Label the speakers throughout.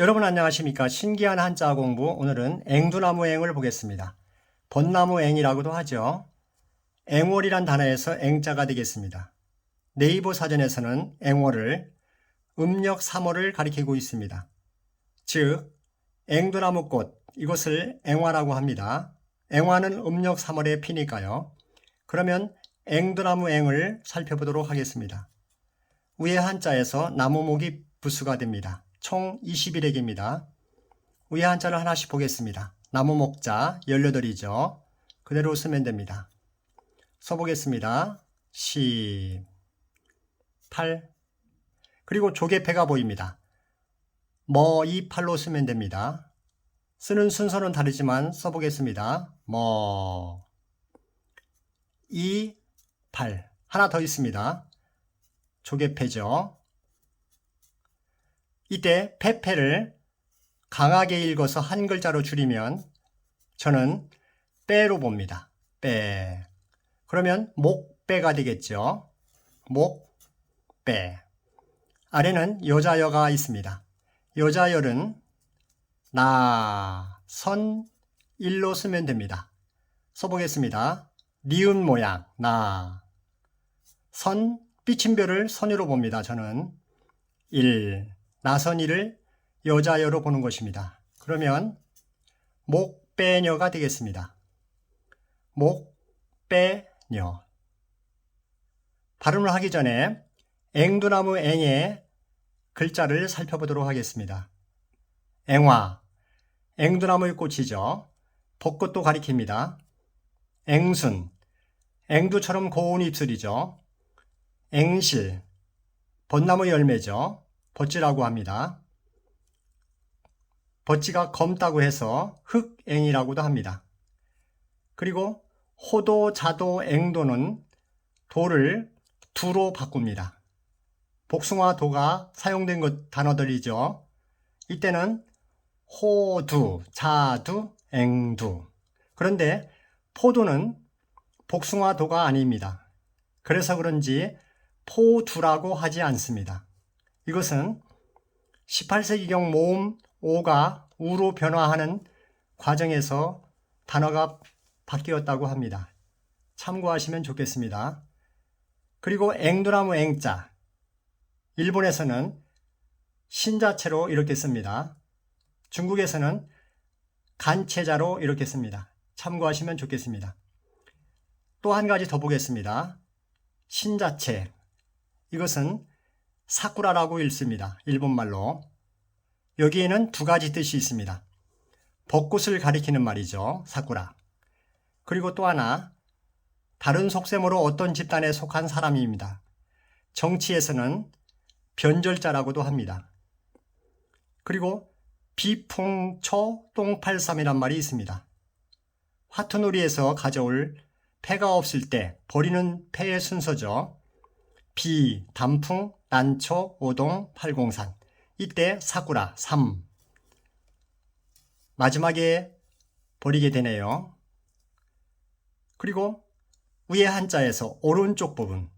Speaker 1: 여러분 안녕하십니까? 신기한 한자 공부. 오늘은 앵두나무앵을 보겠습니다. 벚나무앵이라고도 하죠. 앵월이란 단어에서 앵자가 되겠습니다. 네이버 사전에서는 앵월을 음력 3월을 가리키고 있습니다. 즉 앵두나무꽃 이것을 앵화라고 합니다. 앵화는 음력 3월에 피니까요. 그러면 앵두나무앵을 살펴보도록 하겠습니다. 위에 한자에서 나무목이 부수가 됩니다 총 21액입니다. 위에 한자를 하나씩 보겠습니다. 나무 목자 18이죠. 그대로 쓰면 됩니다. 써보겠습니다. 10, 8 그리고 조개패가 보입니다. 뭐이 팔로 쓰면 됩니다. 쓰는 순서는 다르지만 써보겠습니다. 뭐, 이, 팔. 하나 더 있습니다. 조개패죠. 이때 페페를 강하게 읽어서 한 글자로 줄이면 저는 빼로 봅니다. 빼. 그러면 목빼가 되겠죠. 목빼. 아래는 여자여가 있습니다. 여자열은 나, 선, 일로 쓰면 됩니다. 써보겠습니다. 니은 모양, 나. 선, 삐침별을 선으로 봅니다. 저는 일. 나선이를 여자여로 보는 것입니다. 그러면 목빼녀가 되겠습니다. 목빼녀. 발음을 하기 전에 앵두나무 앵의 글자를 살펴보도록 하겠습니다. 앵화, 앵두나무의 꽃이죠. 벚꽃도 가리킵니다. 앵순, 앵두처럼 고운 입술이죠. 앵실, 벚나무 열매죠. 버찌라고 합니다. 버찌가 검다고 해서 흑앵이라고도 합니다. 그리고 호도, 자도, 앵도는 도를 두로 바꿉니다. 복숭아 도가 사용된 것 단어들이죠. 이때는 호두, 자두, 앵두. 그런데 포도는 복숭아 도가 아닙니다. 그래서 그런지 포두라고 하지 않습니다. 이것은 18세기경 모음 오가 우로 변화하는 과정에서 단어가 바뀌었다고 합니다. 참고하시면 좋겠습니다. 그리고 앵두나무 앵자. 일본에서는 신자체로 이렇게 씁니다. 중국에서는 간체자로 이렇게 씁니다. 참고하시면 좋겠습니다. 또 한 가지 더 보겠습니다. 신자체. 이것은 사쿠라라고 읽습니다. 일본말로. 여기에는 두 가지 뜻이 있습니다. 벚꽃을 가리키는 말이죠. 사쿠라. 그리고 또 하나, 다른 속셈으로 어떤 집단에 속한 사람입니다. 정치에서는 변절자라고도 합니다. 그리고 비풍초 똥팔삼이란 말이 있습니다. 화투놀이에서 가져올 패가 없을 때 버리는 패의 순서죠. 비, 단풍, 난초, 오동, 팔공산. 이때 사쿠라 3. 마지막에 버리게 되네요. 그리고 위에 한자에서 오른쪽 부분.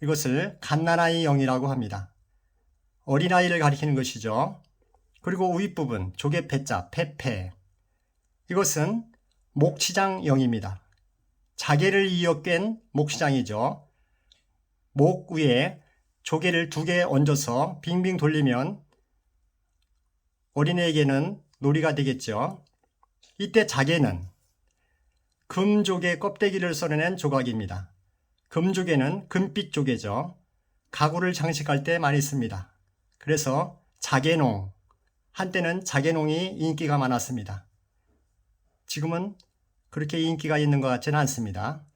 Speaker 1: 이것을 갓나나이 영이라고 합니다. 어린아이를 가리키는 것이죠. 그리고 윗부분 조개 패자 페페. 이것은 목시장 영입니다. 자개를 이어 깬 목시장이죠. 목 위에 조개를 두 개 얹어서 빙빙 돌리면 어린애에게는 놀이가 되겠죠. 이때 자개는 금조개 껍데기를 썰어낸 조각입니다. 금조개는 금빛 조개죠. 가구를 장식할 때 많이 씁니다. 그래서 자개농, 한때는 자개농이 인기가 많았습니다. 지금은 그렇게 인기가 있는 것 같지는 않습니다.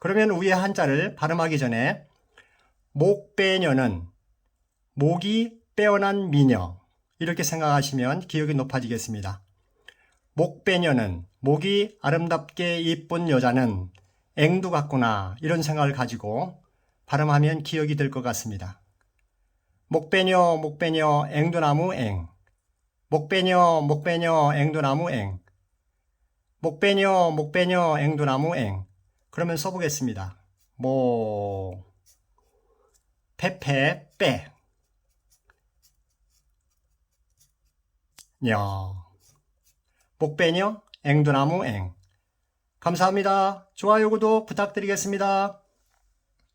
Speaker 1: 그러면 위에 한자를 발음하기 전에 목빼녀는 목이 빼어난 미녀 이렇게 생각하시면 기억이 높아지겠습니다. 목빼녀는 목이 아름답게 이쁜 여자는 앵두 같구나 이런 생각을 가지고 발음하면 기억이 될 것 같습니다. 목빼녀 목빼녀 앵두나무 앵 목빼녀 목빼녀 앵두나무 앵 목빼녀 목빼녀 앵두나무 앵 그러면 써보겠습니다. 뭐 페페 빼 녀. 목배녀 앵두나무 앵. 감사합니다. 좋아요, 구독 부탁드리겠습니다.